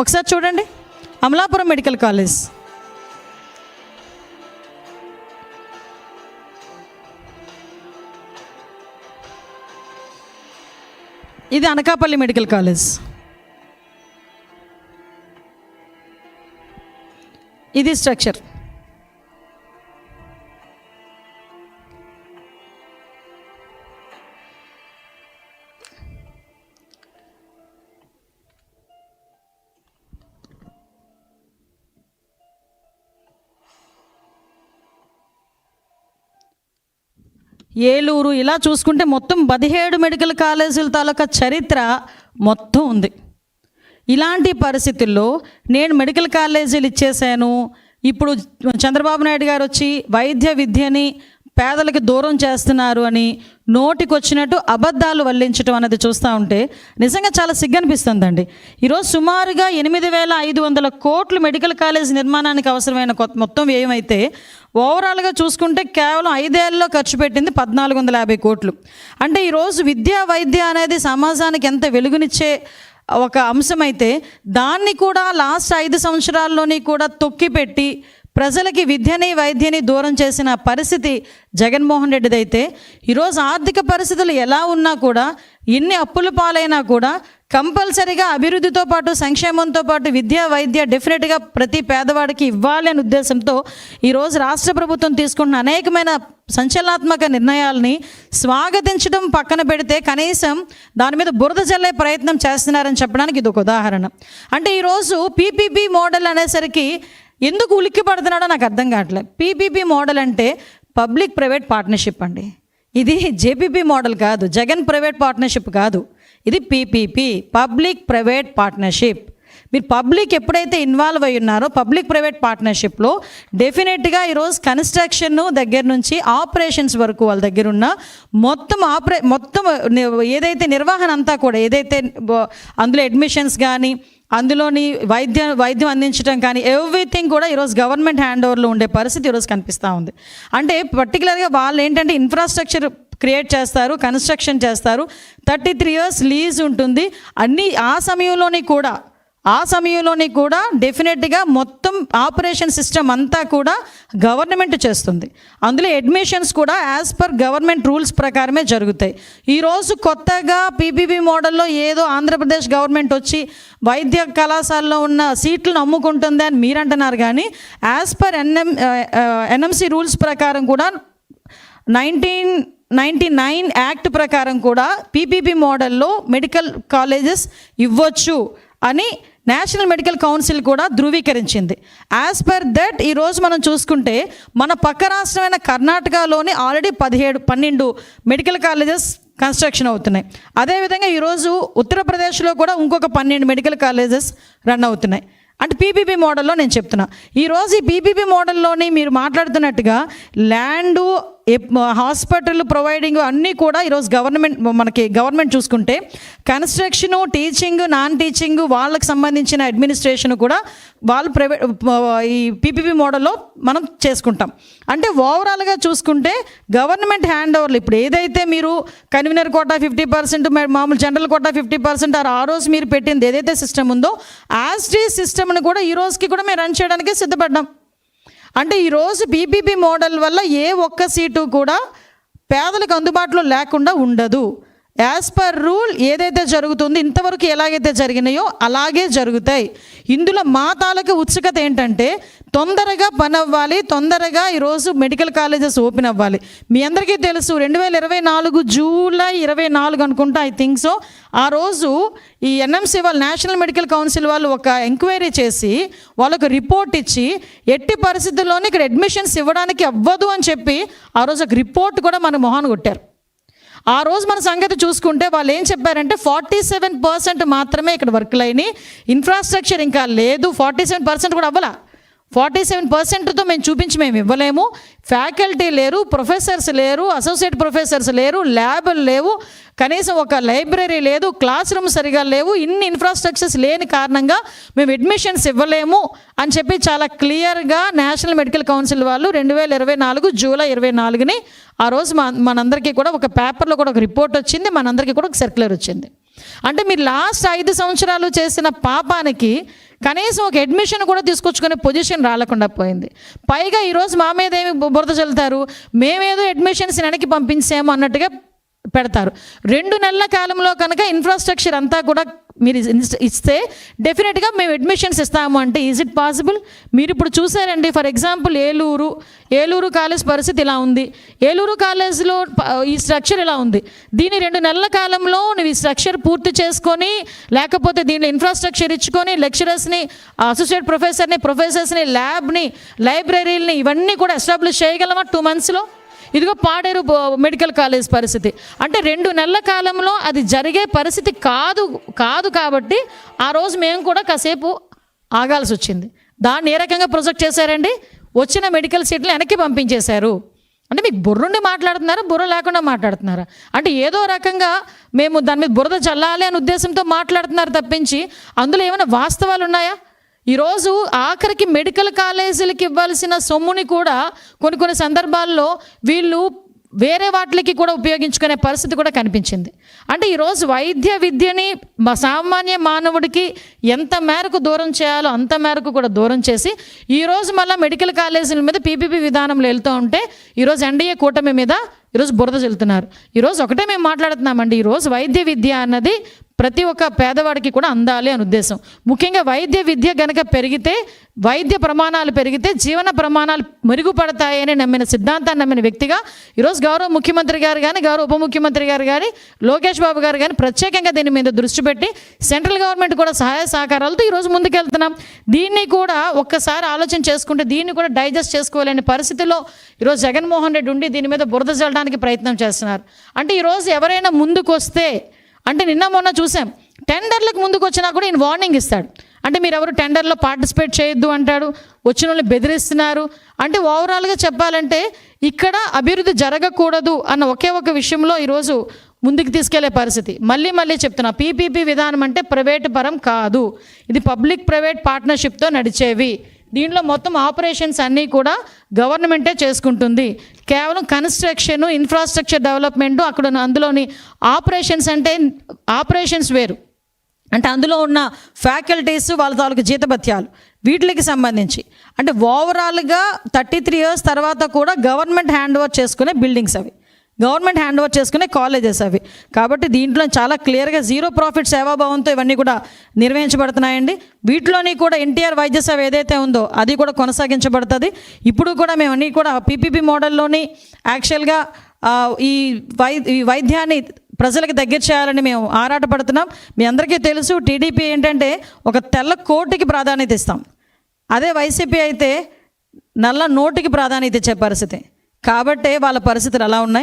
ఒకసారి చూడండి. Amalapuram medical college. ఇది అనకాపల్లి మెడికల్ కాలేజ్. ఇది స్ట్రక్చర్. ఏలూరు ఇలా చూసుకుంటే మొత్తం పదిహేడు మెడికల్ కాలేజీల తాలూకా చరిత్ర మొత్తం ఉంది. ఇలాంటి పరిస్థితుల్లో నేను మెడికల్ కాలేజీలు ఇచ్చేసాను ఇప్పుడు చంద్రబాబు నాయుడు గారు వచ్చి వైద్య విద్యని పేదలకు దూరం చేస్తున్నారు అని నోటికొచ్చినట్టు అబద్ధాలు వల్లించడం అనేది చూస్తూ ఉంటే నిజంగా చాలా సిగ్గనిపిస్తుందండి. ఈరోజు సుమారుగా ఎనిమిది వేల ఐదు వందల కోట్లు మెడికల్ కాలేజ్ నిర్మాణానికి అవసరమైన కొత్త మొత్తం ఏమైతే ఓవరాల్గా చూసుకుంటే కేవలం ఐదేళ్ళలో ఖర్చు పెట్టింది పద్నాలుగు వందల యాభై కోట్లు. అంటే ఈరోజు విద్యా వైద్య అనేది సమాజానికి ఎంత వెలుగునిచ్చే ఒక అంశమైతే దాన్ని కూడా లాస్ట్ ఐదు సంవత్సరాల్లోని కూడా తొక్కిపెట్టి ప్రజలకి విద్యని వైద్యని దూరం చేసిన పరిస్థితి జగన్మోహన్ రెడ్డిదైతే ఈరోజు ఆర్థిక పరిస్థితులు ఎలా ఉన్నా కూడా ఎన్ని అప్పుల పాలైనా కూడా కంపల్సరీగా అభివృద్ధితో పాటు సంక్షేమంతో పాటు విద్య వైద్య డెఫినెట్గా ప్రతి పేదవాడికి ఇవ్వాలి అనే ఉద్దేశంతో ఈరోజు రాష్ట్ర ప్రభుత్వం తీసుకుంటున్న అనేకమైన సంచలనాత్మక నిర్ణయాల్ని స్వాగతించడం పక్కన పెడితే కనీసం దాని మీద బురద చల్లే ప్రయత్నం చేస్తున్నారని చెప్పడానికి ఇది ఒక ఉదాహరణ. అంటే ఈరోజు పీపీపీ మోడల్ అనేసరికి ఎందుకు ఉలిక్కి పడుతున్నాడో నాకు అర్థం కావట్లేదు. పీపీపీ మోడల్ అంటే పబ్లిక్ ప్రైవేట్ పార్ట్నర్షిప్ అండి. ఇది జేపీపీ మోడల్ కాదు జగన్ ప్రైవేట్ పార్ట్నర్షిప్ కాదు. ఇది పీపీపీ పబ్లిక్ ప్రైవేట్ పార్ట్నర్షిప్. మీరు పబ్లిక్ ఎప్పుడైతే ఇన్వాల్వ్ అయి ఉన్నారో పబ్లిక్ ప్రైవేట్ పార్ట్నర్షిప్లో డెఫినెట్గా ఈరోజు కన్స్ట్రక్షన్ దగ్గర నుంచి ఆపరేషన్స్ వరకు వాళ్ళ దగ్గర ఉన్న మొత్తం ఆపరే మొత్తం ఏదైతే నిర్వహణ అంతా కూడా ఏదైతే అందులో అడ్మిషన్స్ కానీ అందులోని వైద్య వైద్యం అందించడం కానీ ఎవ్రీథింగ్ కూడా ఈరోజు గవర్నమెంట్ హ్యాండ్ ఓవర్లో ఉండే పరిస్థితి ఈరోజు కనిపిస్తూ ఉంది. అంటే పర్టికులర్గా వాళ్ళు ఏంటంటే ఇన్ఫ్రాస్ట్రక్చర్ క్రియేట్ చేస్తారు కన్స్ట్రక్షన్ చేస్తారు. థర్టీ త్రీ ఇయర్స్ లీజ్ ఉంటుంది. అన్ని ఆ సమయంలోని కూడా ఆ సమయంలోని కూడా డెఫినెట్గా మొత్తం ఆపరేషన్ సిస్టమ్ అంతా కూడా గవర్నమెంట్ చేస్తుంది. అందులో అడ్మిషన్స్ కూడా యాజ్ పర్ గవర్నమెంట్ రూల్స్ ప్రకారమే జరుగుతాయి. ఈరోజు కొత్తగా పీపీపీ మోడల్లో ఏదో ఆంధ్రప్రదేశ్ గవర్నమెంట్ వచ్చి వైద్య కళాశాలలో ఉన్న సీట్లను అమ్ముకుంటుంది అని మీరు అంటున్నారు కానీ as per NM NMC rules ప్రకారం కూడా నైన్టీన్ నైంటీ నైన్ యాక్ట్ ప్రకారం కూడా పీపీపీ మోడల్లో మెడికల్ కాలేజెస్ ఇవ్వచ్చు అని నేషనల్ మెడికల్ కౌన్సిల్ కూడా ధృవీకరించింది. యాజ్ పర్ దట్ ఈరోజు మనం చూసుకుంటే మన పక్క రాష్ట్రమైన కర్ణాటకలోని ఆల్రెడీ పదిహేడు పన్నెండు మెడికల్ కాలేజెస్ కన్స్ట్రక్షన్ అవుతున్నాయి. అదేవిధంగా ఈరోజు ఉత్తరప్రదేశ్లో కూడా ఇంకొక పన్నెండు మెడికల్ కాలేజెస్ రన్ అవుతున్నాయి. అంటే పీపీపీ మోడల్లో నేను చెప్తున్నా. ఈరోజు ఈ పీపీపీ మోడల్లోని మీరు మాట్లాడుతున్నట్టుగా ల్యాండు హాస్పిటల్ ప్రొవైడింగ్ అన్నీ కూడా ఈరోజు గవర్నమెంట్ మనకి గవర్నమెంట్ చూసుకుంటే కన్స్ట్రక్షను టీచింగ్ నాన్ టీచింగ్ వాళ్ళకి సంబంధించిన అడ్మినిస్ట్రేషన్ కూడా వాళ్ళు ప్రైవేట్ ఈ పీపీపీ మోడల్లో మనం చేసుకుంటాం. అంటే ఓవరాల్గా చూసుకుంటే గవర్నమెంట్ హ్యాండ్ ఓవర్లు ఇప్పుడు ఏదైతే మీరు కన్వీనర్ కోటా ఫిఫ్టీ పర్సెంట్ మామూలు జనరల్ కోటా ఫిఫ్టీ పర్సెంట్ ఆ రోజు మీరు పెట్టింది ఏదైతే సిస్టమ్ ఉందో యాజ్ టీ సిస్టమ్ని కూడా ఈ రోజుకి కూడా మేము రన్ చేయడానికి సిద్ధపడ్డాం. అంటే ఈరోజు బీబీబీ మోడల్ వల్ల ఏ ఒక్క సీటు కూడా పేదలకు అందుబాటులో లేకుండా ఉండదు. యాజ్ పర్ రూల్ ఏదైతే జరుగుతుందో ఇంతవరకు ఎలాగైతే జరిగినాయో అలాగే జరుగుతాయి. ఇందులో మా తాలూకు ఉత్సుకత ఏంటంటే తొందరగా పని అవ్వాలి తొందరగా ఈరోజు మెడికల్ కాలేజెస్ ఓపెన్ అవ్వాలి. మీ అందరికీ తెలుసు రెండు వేల ఇరవై నాలుగు జూలై ఇరవై నాలుగు అనుకుంటా ఐ థింక్ సో ఆ రోజు ఈ ఎన్ఎంసీ వాళ్ళు నేషనల్ మెడికల్ కౌన్సిల్ వాళ్ళు ఒక ఎంక్వైరీ చేసి వాళ్ళకు రిపోర్ట్ ఇచ్చి ఎట్టి పరిస్థితుల్లోనే ఇక్కడ అడ్మిషన్స్ ఇవ్వడానికి అవ్వదు అని చెప్పి ఆ రోజు ఒక రిపోర్ట్ కూడా మన మొహాన్ కొట్టారు. ఆ రోజు మన సంగతి చూసుకుంటే వాళ్ళు ఏం చెప్పారంటే ఫార్టీ సెవెన్ పర్సెంట్ మాత్రమే ఇక్కడ వర్క్లు అయినాయి ఇన్ఫ్రాస్ట్రక్చర్ ఇంకా లేదు ఫార్టీ సెవెన్ పర్సెంట్ కూడా అవ్వలా. ఫార్టీ సెవెన్ పర్సెంట్తో మేము చూపించి మేము ఇవ్వలేము. ఫ్యాకల్టీ లేరు ప్రొఫెసర్స్ లేరు అసోసియేట్ ప్రొఫెసర్స్ లేరు ల్యాబ్లు లేవు. కనీసం ఒక లైబ్రరీ లేదు క్లాస్ రూమ్ సరిగా లేవు. ఇన్ని ఇన్ఫ్రాస్ట్రక్చర్స్ లేని కారణంగా మేము అడ్మిషన్స్ ఇవ్వలేము అని చెప్పి చాలా క్లియర్గా నేషనల్ మెడికల్ కౌన్సిల్ వాళ్ళు రెండు వేల ఇరవై నాలుగు జూలై ఇరవై నాలుగుని ఆ రోజు మన మనందరికీ కూడా ఒక పేపర్లో కూడా ఒక రిపోర్ట్ వచ్చింది. మనందరికీ కూడా ఒక సర్క్యులర్ వచ్చింది. అంటే మీరు లాస్ట్ ఐదు సంవత్సరాలు చేసిన పాపానికి కనీసం ఒక అడ్మిషన్ కూడా తీసుకొచ్చుకునే పొజిషన్ రాలకుండా పోయింది. పైగా ఈరోజు మా మీద ఏమి బురద చల్లుతారు? మేమేదో అడ్మిషన్స్ వెనక్కి పంపించాము అన్నట్టుగా పెడతారు. రెండు నెలల కాలంలో కనుక ఇన్ఫ్రాస్ట్రక్చర్ అంతా కూడా మీరు ఇస్తే డెఫినెట్గా మేము అడ్మిషన్స్ ఇస్తాము అంటే ఈజ్ ఇట్ పాసిబుల్ మీరు ఇప్పుడు చూసారండి for example Eluru Eluru college పరిస్థితి ఇలా ఉంది. ఏలూరు కాలేజ్లో ఈ స్ట్రక్చర్ ఇలా ఉంది. దీని రెండు నెలల కాలంలో నువ్వు ఈ స్ట్రక్చర్ పూర్తి చేసుకొని లేకపోతే దీనిలో ఇన్ఫ్రాస్ట్రక్చర్ ఇచ్చుకొని లెక్చరర్స్ని అసోసియేట్ ప్రొఫెసర్ని ప్రొఫెసర్స్ని ల్యాబ్ని లైబ్రరీని ఇవన్నీ కూడా ఎస్టాబ్లిష్ చేయగలమా టూ మంత్స్లో ఇదిగో పాడేరు మెడికల్ కాలేజ్ పరిస్థితి. అంటే రెండు నెలల కాలంలో అది జరిగే పరిస్థితి కాదు కాదు కాబట్టి ఆ రోజు మేము కూడా కాసేపు ఆగాల్సి వచ్చింది. దాన్ని ఏ రకంగా ప్రొజెక్ట్ చేశారండి? వచ్చిన మెడికల్ సీట్లు వెనక్కి పంపించేశారు. అంటే మీకు బుర్రుండి మాట్లాడుతున్నారా? బుర్ర లేకుండా మాట్లాడుతున్నారా? అంటే ఏదో రకంగా మేము దాని మీద బురద చల్లాలి అనే ఉద్దేశంతో మాట్లాడుతున్నారు తప్పించి అందులో ఏమైనా వాస్తవాలు ఉన్నాయా ఈరోజు ఆఖరికి మెడికల్ కాలేజీలకి ఇవ్వాల్సిన సొమ్ముని కూడా కొన్ని కొన్ని సందర్భాల్లో వీళ్ళు వేరే వాటికి కూడా ఉపయోగించుకునే పరిస్థితి కూడా కనిపించింది. అంటే ఈరోజు వైద్య విద్యని మా సామాన్య మానవుడికి ఎంత మేరకు దూరం చేయాలో అంత మేరకు కూడా దూరం చేసి ఈరోజు మళ్ళీ మెడికల్ కాలేజీల మీద పీపీపీ విధానంలో వెళ్తూ ఉంటే ఈరోజు ఎన్డీఏ కూటమి మీద ఈరోజు బురద చెల్లుతున్నారు ఈరోజు ఒకటే మేము మాట్లాడుతున్నామండి. ఈరోజు వైద్య విద్య అన్నది ప్రతి ఒక్క పేదవాడికి కూడా అందాలి అని ఉద్దేశం. ముఖ్యంగా వైద్య విద్య గనక పెరిగితే వైద్య ప్రమాణాలు పెరిగితే జీవన ప్రమాణాలు మెరుగుపడతాయని నమ్మిన సిద్ధాంతాన్ని నమ్మిన వ్యక్తిగా ఈరోజు గౌరవ ముఖ్యమంత్రి గారు కానీ గౌరవ ఉప ముఖ్యమంత్రి గారు కానీ లోకేష్ బాబు గారు కానీ ప్రత్యేకంగా దీని మీద దృష్టి పెట్టి సెంట్రల్ గవర్నమెంట్ కూడా సహాయ సహకారాలతో ఈరోజు ముందుకెళ్తున్నాం. దీన్ని కూడా ఒక్కసారి ఆలోచన చేసుకుంటే దీన్ని కూడా డైజెస్ట్ చేసుకోలేని పరిస్థితిలో ఈరోజు జగన్మోహన్ రెడ్డి ఉండి దీని మీద బురద చల్లడానికి ప్రయత్నం చేస్తున్నారు. అంటే ఈరోజు ఎవరైనా ముందుకు వస్తే అంటే నిన్న మొన్న చూసాం. టెండర్లకు ముందుకు వచ్చినా కూడా ఈయన వార్నింగ్ ఇస్తాడు. అంటే మీరు ఎవరు టెండర్లో పార్టిసిపేట్ చేయొద్దు అంటాడు వచ్చిన వాళ్ళని బెదిరిస్తున్నారు. అంటే ఓవరాల్గా చెప్పాలంటే ఇక్కడ అభివృద్ధి జరగకూడదు అన్న ఒకే ఒక విషయంలో ఈరోజు ముందుకు తీసుకెళ్ళే పరిస్థితి. మళ్ళీ మళ్ళీ చెప్తున్నా పీపీపీ విధానం అంటే ప్రైవేట్ పరం కాదు. ఇది పబ్లిక్ ప్రైవేట్ పార్ట్నర్షిప్తో నడిచేవి. దీంట్లో మొత్తం ఆపరేషన్స్ అన్నీ కూడా గవర్నమెంటే చేసుకుంటుంది. కేవలం కన్స్ట్రక్షన్ ఇన్ఫ్రాస్ట్రక్చర్ డెవలప్మెంట్ అక్కడ ఉన్న అందులోని ఆపరేషన్స్ అంటే ఆపరేషన్స్ వేరు. అంటే అందులో ఉన్న ఫ్యాకల్టీస్ వాళ్ళ తాలూకు జీతభత్యాలు వీటికి సంబంధించి. అంటే ఓవరాల్గా థర్టీ త్రీ ఇయర్స్ తర్వాత కూడా గవర్నమెంట్ హ్యాండ్ ఓవర్ చేసుకునే బిల్డింగ్స్ అవి. గవర్నమెంట్ హ్యాండ్ ఓవర్ చేసుకునే కాలేజెస్ అవి. కాబట్టి దీంట్లో చాలా క్లియర్గా జీరో ప్రాఫిట్ సేవాభావంతో ఇవన్నీ కూడా నిర్వహించబడుతున్నాయండి. వీటిలోని కూడా ఎన్టీఆర్ వైద్య సేవ ఏదైతే ఉందో అది కూడా కొనసాగించబడుతుంది. ఇప్పుడు కూడా మేము అన్నీ కూడా పీపీపీ మోడల్లోని యాక్చువల్గా ఈ వై ఈ వైద్యాన్ని ప్రజలకు దగ్గర చేయాలని మేము ఆరాటపడుతున్నాం. మీ అందరికీ తెలుసు టీడీపీ ఏంటంటే ఒక తెల్ల కోటికి ప్రాధాన్యత ఇస్తాం. అదే వైసీపీ అయితే నల్ల నోటికి ప్రాధాన్యత ఇచ్చే పరిస్థితి. కాబట్టే వాళ్ళ పరిస్థితులు అలా ఉన్నాయి.